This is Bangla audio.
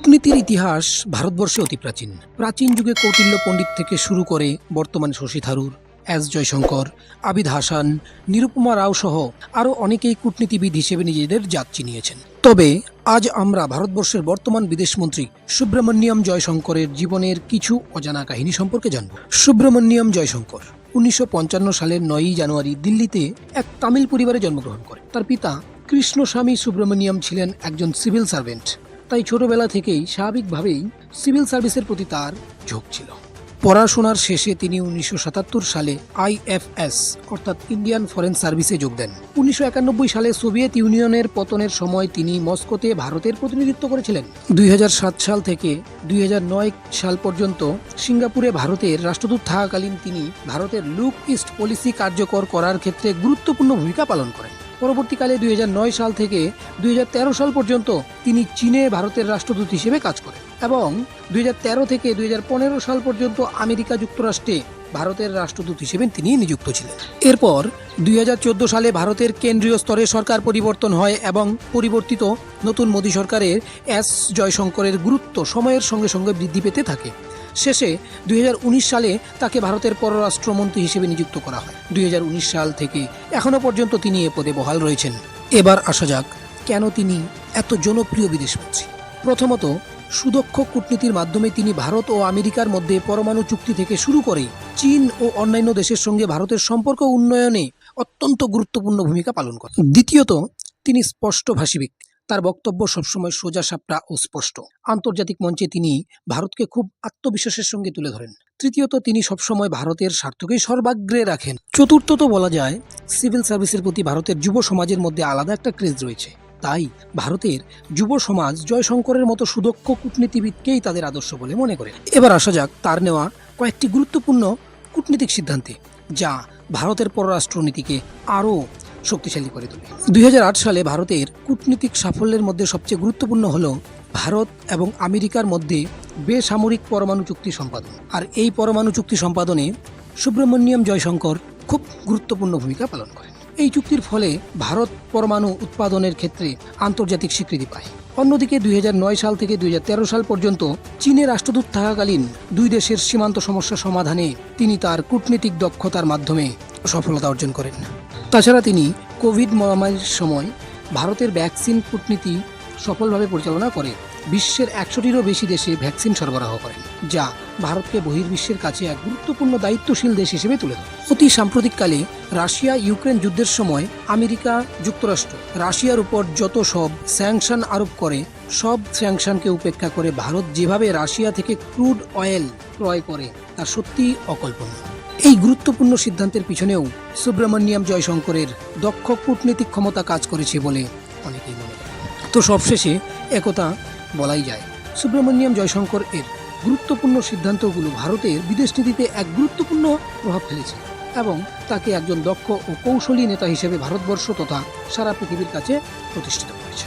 কূটনীতির ইতিহাস ভারতবর্ষে অতি প্রাচীন। প্রাচীন যুগে কৌটিল্য পণ্ডিত থেকে শুরু করে বর্তমানে শশী থারুর, এস জয়শঙ্কর, আবিদ হাসান, নিরুপমা রাও সহ আরও অনেকেই কূটনীতিবিদ হিসেবে নিজেদের জাত চিনিয়েছেন। তবে আজ আমরা ভারতবর্ষের বর্তমান বিদেশমন্ত্রী সুব্রমণ্যম জয়শঙ্করের জীবনের কিছু অজানা কাহিনী সম্পর্কে জানব। সুব্রমণ্যম জয়শঙ্কর উনিশশো পঞ্চান্ন সালের নয়ই জানুয়ারি দিল্লিতে এক তামিল পরিবারে জন্মগ্রহণ করেন তার পিতা কৃষ্ণস্বামী সুব্রমণ্যম ছিলেন একজন সিভিল সার্ভেন্ট। তাই ছোটবেলা থেকেই স্বাভাবিকভাবেই সিভিল সার্ভিসের প্রতি তার ঝোঁক ছিল। পড়াশোনার শেষে তিনি উনিশশো সাতাত্তর সালে আইএফএস অর্থাৎ ইন্ডিয়ান ফরেন সার্ভিসে যোগ দেন। উনিশশো একানব্বই সালে সোভিয়েত ইউনিয়নের পতনের সময় তিনি মস্কোতে ভারতের প্রতিনিধিত্ব করেছিলেন। দুই হাজার সাত সাল থেকে দুই হাজার নয় সাল পর্যন্ত সিঙ্গাপুরে ভারতের রাষ্ট্রদূত থাকাকালীন তিনি ভারতের লুক ইস্ট পলিসি কার্যকর করার ক্ষেত্রে গুরুত্বপূর্ণ ভূমিকা পালন করেন। পরবর্তীকালে দুই হাজার নয় সাল থেকে দুই হাজার তেরো সাল পর্যন্ত তিনি চীনে ভারতের রাষ্ট্রদূত হিসেবে কাজ করেন এবং দুই হাজার তেরো থেকে দুই হাজার পনেরো সাল পর্যন্ত আমেরিকা যুক্তরাষ্ট্রে ভারতের রাষ্ট্রদূত হিসেবে তিনি নিযুক্ত ছিলেন। এরপর দুই হাজার চোদ্দ সালে ভারতের কেন্দ্রীয় স্তরে সরকার পরিবর্তন হয় এবং পরিবর্তিত নতুন মোদী সরকারের এস জয়শঙ্করের গুরুত্ব সময়ের সঙ্গে সঙ্গে বৃদ্ধি পেতে থাকে। শেষে দুই হাজার উনিশ সালে তাকে ভারতের পররাষ্ট্রমন্ত্রী হিসেবে নিযুক্ত করা হয়। দুই হাজার উনিশ সাল থেকে এখনও পর্যন্ত তিনি এ পদে বহাল রয়েছেন। এবার আসা যাক কেন তিনি এত জনপ্রিয় বিদেশমন্ত্রী। প্রথমত, সুদক্ষ কূটনীতির মাধ্যমে তিনি ভারত ও আমেরিকার মধ্যে পরমাণু চুক্তি থেকে শুরু করে চীন ও অন্যান্য দেশের সঙ্গে ভারতের সম্পর্ক উন্নয়নে অত্যন্ত গুরুত্বপূর্ণ ভূমিকা পালন করেন। দ্বিতীয়ত, তিনি স্পষ্টভাষী ব্যক্তি। তার বক্তব্য সবসময় সোজা সাপটা ও স্পষ্ট। আন্তর্জাতিক মঞ্চে তিনি ভারতকে খুব আত্মবিশ্বাসের সঙ্গে তুলে ধরেন। তৃতীয়ত, তিনি সবসময় ভারতের স্বার্থকেই সর্বাগ্রে রাখেন। চতুর্থত বলা যায়, সিভিল সার্ভিসের প্রতি ভারতের যুব সমাজের মধ্যে আলাদা একটা ক্রেজ রয়েছে। তাই ভারতের যুব সমাজ জয়শঙ্করের মতো সুদক্ষ কূটনীতিবিদকেই তাদের আদর্শ বলে মনে করে। এবার আসা যাক, তার নেওয়া কয়েকটি গুরুত্বপূর্ণ কূটনীতিক সিদ্ধান্তে, যা ভারতের পররাষ্ট্রনীতিকে আরও শক্তিশালী করে তোলে। দুই হাজার আট সালে ভারতের কূটনীতিক সাফল্যের মধ্যে সবচেয়ে গুরুত্বপূর্ণ হল ভারত এবং আমেরিকার মধ্যে বেসামরিক পরমাণু চুক্তি সম্পাদন। আর এই পরমাণু চুক্তি সম্পাদনে সুব্রমণ্যম জয়শঙ্কর খুব গুরুত্বপূর্ণ ভূমিকা পালন করেন। এই চুক্তির ফলে ভারত পরমাণু উৎপাদনের ক্ষেত্রে আন্তর্জাতিক স্বীকৃতি পায়। অন্যদিকে দুই হাজার নয় সাল থেকে দুই হাজার তেরো সাল পর্যন্ত চীনের রাষ্ট্রদূত থাকাকালীন দুই দেশের সীমান্ত সমস্যা সমাধানে তিনি তার কূটনীতিক দক্ষতার মাধ্যমে সফলতা অর্জন করেন। তাছাড়া তিনি কোভিড মহামারীর সময় ভারতের ভ্যাকসিন কূটনীতি সফলভাবে পরিচালনা করে বিশ্বের একশোটিরও বেশি দেশে ভ্যাকসিন সরবরাহ করেন, যা ভারতকে বহির্বিশ্বের কাছে এক গুরুত্বপূর্ণ দায়িত্বশীল দেশ হিসেবে তুলে ধরে। অতি সাম্প্রতিককালে রাশিয়া ইউক্রেন যুদ্ধের সময় আমেরিকা যুক্তরাষ্ট্র রাশিয়ার উপর যত সব স্যাংশন আরোপ করে, সব স্যাংশনকে উপেক্ষা করে ভারত যেভাবে রাশিয়া থেকে ক্রুড অয়েল ক্রয় করে, তা সত্যিই অকল্পনীয়। এই গুরুত্বপূর্ণ সিদ্ধান্তের পিছনেও সুব্রমণ্যম জয়শঙ্করের দক্ষ কূটনীতিক ক্ষমতা কাজ করেছে বলে অনেকেই মনে করেন। তো সবশেষে একথা বলাই যায়, সুব্রমণ্যম জয়শঙ্কর এর গুরুত্বপূর্ণ সিদ্ধান্তগুলো ভারতের বিদেশ নীতিতে এক গুরুত্বপূর্ণ প্রভাব ফেলেছে এবং তাকে একজন দক্ষ ও কৌশলী নেতা হিসেবে ভারতবর্ষ তথা সারা পৃথিবীর কাছে প্রতিষ্ঠিত করেছে।